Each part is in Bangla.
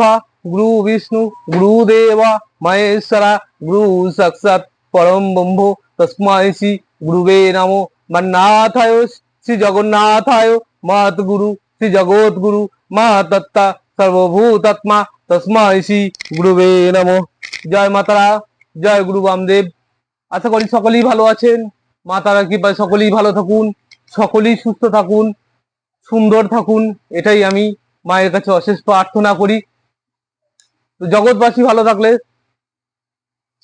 ব্রহ্মা, গুরু বিষ্ণু গুরুদেবা মহেশ্বরা, গুরু সাক্ষাৎ, পরম ব্রহ্ম তস্মাই শ্রী গুরুবে নমো। মন্নাথায় শ্রী জগন্নাথায় মাত গুরু, শ্রী জগৎ গুরু, মা তত্তা, সর্বভূতাত্মা তস্মাই শ্রী গুরুবে নমো। জয় মাতারা, জয় গুরু বামদেব। আশা করি সকলেই ভালো আছেন। মা তারা কৃপায় সকলেই ভালো থাকুন, সকলেই সুস্থ থাকুন, সুন্দর থাকুন, এটাই আমি মায়ের কাছে অশেষ প্রার্থনা করি। তো জগৎবাসী ভালো থাকলে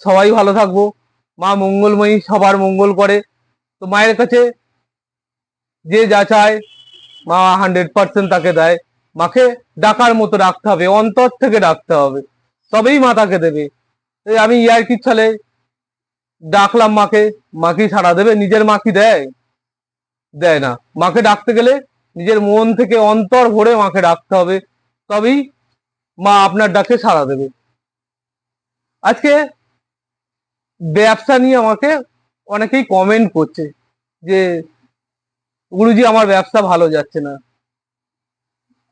সবাই ভালো থাকব। মা মঙ্গলময়ী সবার মঙ্গল করে। তো মায়ের কাছে যে যা চায়, মা হান্ড্রেড পার্সেন্ট তাকে দেয়। মাকে ডাকার মতো রাখতে হবে, অন্তর থেকে ডাকতে হবে। তবেই মা তাকে দেবে। আমি ইয়ার কি ছলে ডাকলাম মাকে মাকে সাড়া দেবে? নিজের মা কি দেয়? দেয় না। মাকে ডাকতে গেলে নিজের মন থেকে অন্তর ভরে মাকে ডাকতে হবে। তবেই মা আপনার ডাকে সাড়া দেবে। আজকে ব্যবসা নিয়ে আমাকে অনেকেই কমেন্ট করছে যে, গুরুজি আমার ব্যবসা ভালো যাচ্ছে না।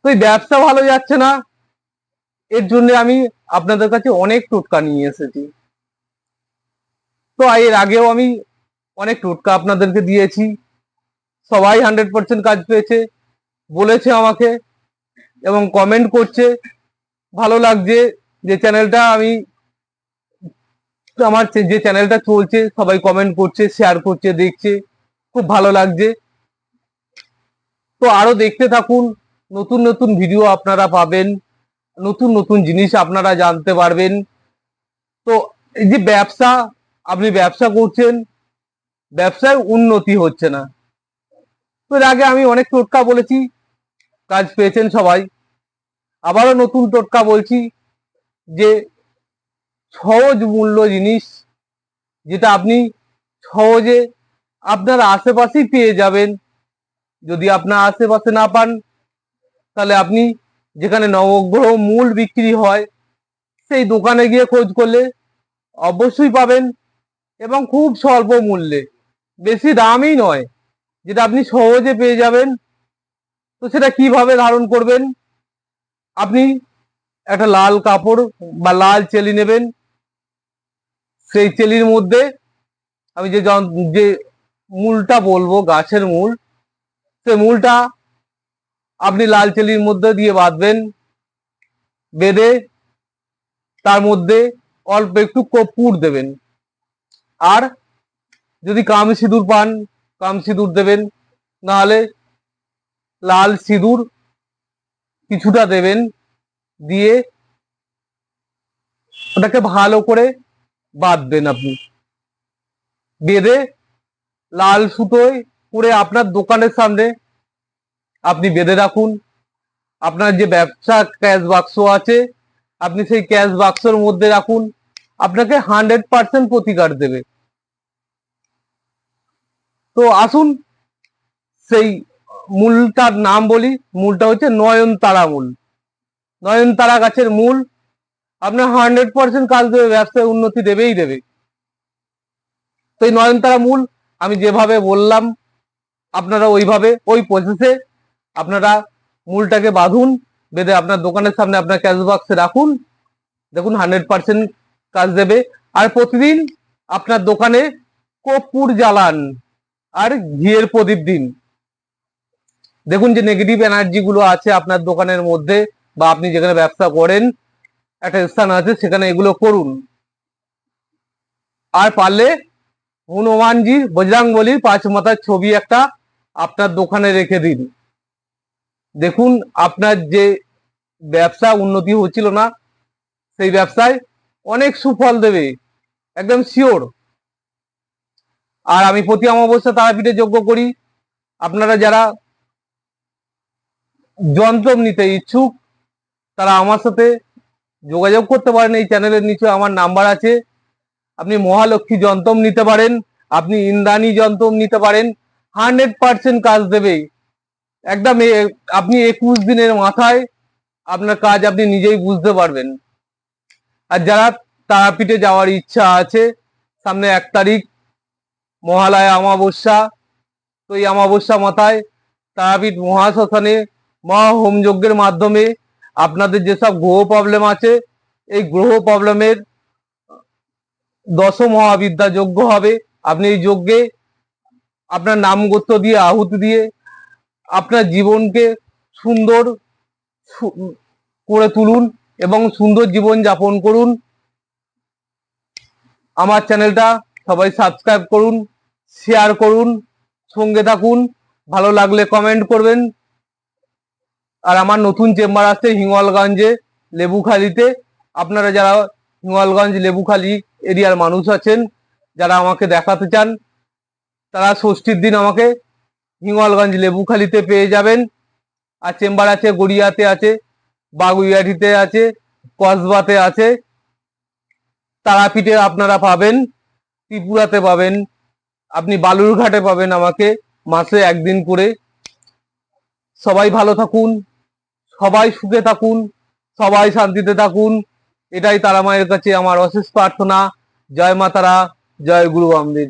তো এই ব্যবসা ভালো যাচ্ছে না, এর জন্য আমি আপনাদের কাছে অনেক টোটকা নিয়ে এসেছি। তো এর আগেও আমি অনেক টোটকা আপনাদেরকে দিয়েছি। সবাই হান্ড্রেড পার্সেন্ট কাজ পেয়েছে, বলেছে আমাকে এবং কমেন্ট করছে। ভালো লাগছে যে চ্যানেলটা আমি, আমার যে- চ্যানেলটা চলছে, সবাই কমেন্ট করছে শেয়ার করছে, দেখছে, খুব ভালো লাগছে। তো আরও দেখতে থাকুন, নতুন নতুন ভিডিও আপনারা পাবেন, নতুন নতুন জিনিস আপনারা জানতে পারবেন। তো এই যে ব্যবসা, আপনি ব্যবসা করছেন, ব্যবসায় উন্নতি হচ্ছে না। তো এর আগে আমি অনেক টোটকা বলেছি, কাজ পেয়েছেন সবাই। আবারও নতুন টোটকা বলছি যে সহজ মূল্য জিনিস যেটা আপনি সহজে আপনার আশেপাশেই পেয়ে যাবেন। যদি আপনার আশেপাশে না পান, তাহলে আপনি যেখানে নবগ্রহ মূল বিক্রি হয়, সেই দোকানে গিয়ে খোঁজ করলে অবশ্যই পাবেন এবং খুব স্বল্প মূল্যে। বেশি দামই নয়, যেটা আপনি সহজে পেয়ে যাবেন। তো সেটা কীভাবে ধারণ করবেন? আপনি একটা লাল কাপড় বা লাল চেলি নেবেন। সেই চেলির মধ্যে আমি যে যে মূলটা বলব, গাছের মূল, সেই মূলটা আপনি লাল চেলির মধ্যে দিয়ে বাঁধবেন। বেঁধে তার মধ্যে অল্প একটু কর্পূর দেবেন। আর যদি কাম সিঁদুর পান, কাম সিঁদুর দেবেন। নাহলে লাল সিঁদুর কিছুটা দেবেন দিয়ে ওটাকে ভালো করে বাঁধবেন আপনি। বেঁধে লাল সুতোয় করে আপনার দোকানের সামনে আপনি বেঁধে রাখুন। আপনার যে ব্যবসা ক্যাশ বাক্স আছে, আপনি সেই ক্যাশ বাক্সের মধ্যে রাখুন। আপনাকে হান্ড্রেড পার্সেন্ট প্রতিকার দেবে। তো আসুন সেই মূলটার নাম বলি, মূলটা হচ্ছে নয়নতারা মূল। নয়নতারা গাছের মূল, আপনার হান্ড্রেড পার্সেন্ট কাজ দেবে, ব্যবসায় উন্নতি দেবেই দেবে। তো এই নয়নতারা মূল, আমি যেভাবে বললাম, আপনারা ওইভাবে, ওই প্রসেসে আপনারা মূলটাকে বাঁধুন, বেঁধে আপনার দোকানের সামনে আপনার ক্যাশ বক্সে রাখুন। দেখুন হান্ড্রেড পার্সেন্ট কাজ দেবে। আর প্রতিদিন আপনার দোকানে কর্পূর জ্বালান, আর ঘিয়ের প্রদীপ দিন। দেখুন যে নেগেটিভ এনার্জি গুলো আছে আপনার দোকানের মধ্যে বা আপনি যেখানে ব্যবসা করেন, একটা স্থান আছে সেখানে এগুলো করুন। আর পারলে হনুমানজির বজরাঙ্গলির পাঁচ মাথার ছবি একটা আপনার দোকানে রেখে দিন। দেখুন আপনার যে ব্যবসা উন্নতি হচ্ছিল না, সেই ব্যবসায় অনেক সুফল দেবে, একদম শিওর আর আমি প্রতি অমাবস্যা তারাপীঠে যোগ্য করি। আপনারা যারা যন্ত্রম নিতে ইচ্ছুক, তারা আমার সাথে যোগাযোগ করতে পারেন এই চ্যানেলের নিচে, আমার নাম্বার আছে। আপনি মহালক্ষ্মী যন্ত্রম নিতে পারেন, আপনি ইন্দ্রাণী যন্ত্রম নিতে পারেন হান্ড্রেড পার্সেন্ট কাজ দেবে। একদম আপনি একুশ দিনের মাথায় আপনার কাজ আপনি নিজেই বুঝতে পারবেন। আর যারা তারাপীঠে যাওয়ার ইচ্ছা আছে, সামনে এক তারিখ, মহালয়া অমাবস্যা, তো এই অমাবস্যা মাথায় তারাপীঠ মহাশ্মশানে মহা হোম যজ্ঞের মাধ্যমে আপনাদের যেসব গ্রহ প্রবলেম আছে, এই গ্রহ প্রবলেমের দশম মহাবিদ্যা যজ্ঞ হবে। আপনি এই যজ্ঞে আপনার নাম গোত্র দিয়ে, আহুতি দিয়ে আপনার জীবনকে সুন্দর করে তুলুন এবং সুন্দর জীবন যাপন করুন। আমার চ্যানেলটা সবাই সাবস্ক্রাইব করুন শেয়ার করুন, সঙ্গে থাকুন। ভালো লাগলে কমেন্ট করবেন। আর আমার নতুন চেম্বার আসছে হিঙ্গলগঞ্জে, লেবুখালিতে। আপনারা যারা হিঙ্গলগঞ্জ, লেবুখালি এরিয়ার মানুষ আছেন, যারা আমাকে দেখাতে চান, তারা ষষ্ঠীর দিন আমাকে হিঙ্গলগঞ্জ, লেবুখালিতে পেয়ে যাবেন। আর চেম্বার আছে, গড়িয়াতে আছে বাগুইয়াটিতে আছে, কসবাতে আছে। তারাপীঠে আপনারা পাবেন, ত্রিপুরাতে পাবেন, আপনি বালুরঘাটে পাবেন আমাকে মাসে একদিন করে। সবাই ভালো থাকুন। সবাই সুখে থাকুন, সবাই শান্তিতে থাকুন। এটাই তারা মায়ের কাছে আমার অশেষ প্রার্থনা। জয় মাতারা, জয় গুরু বামদেব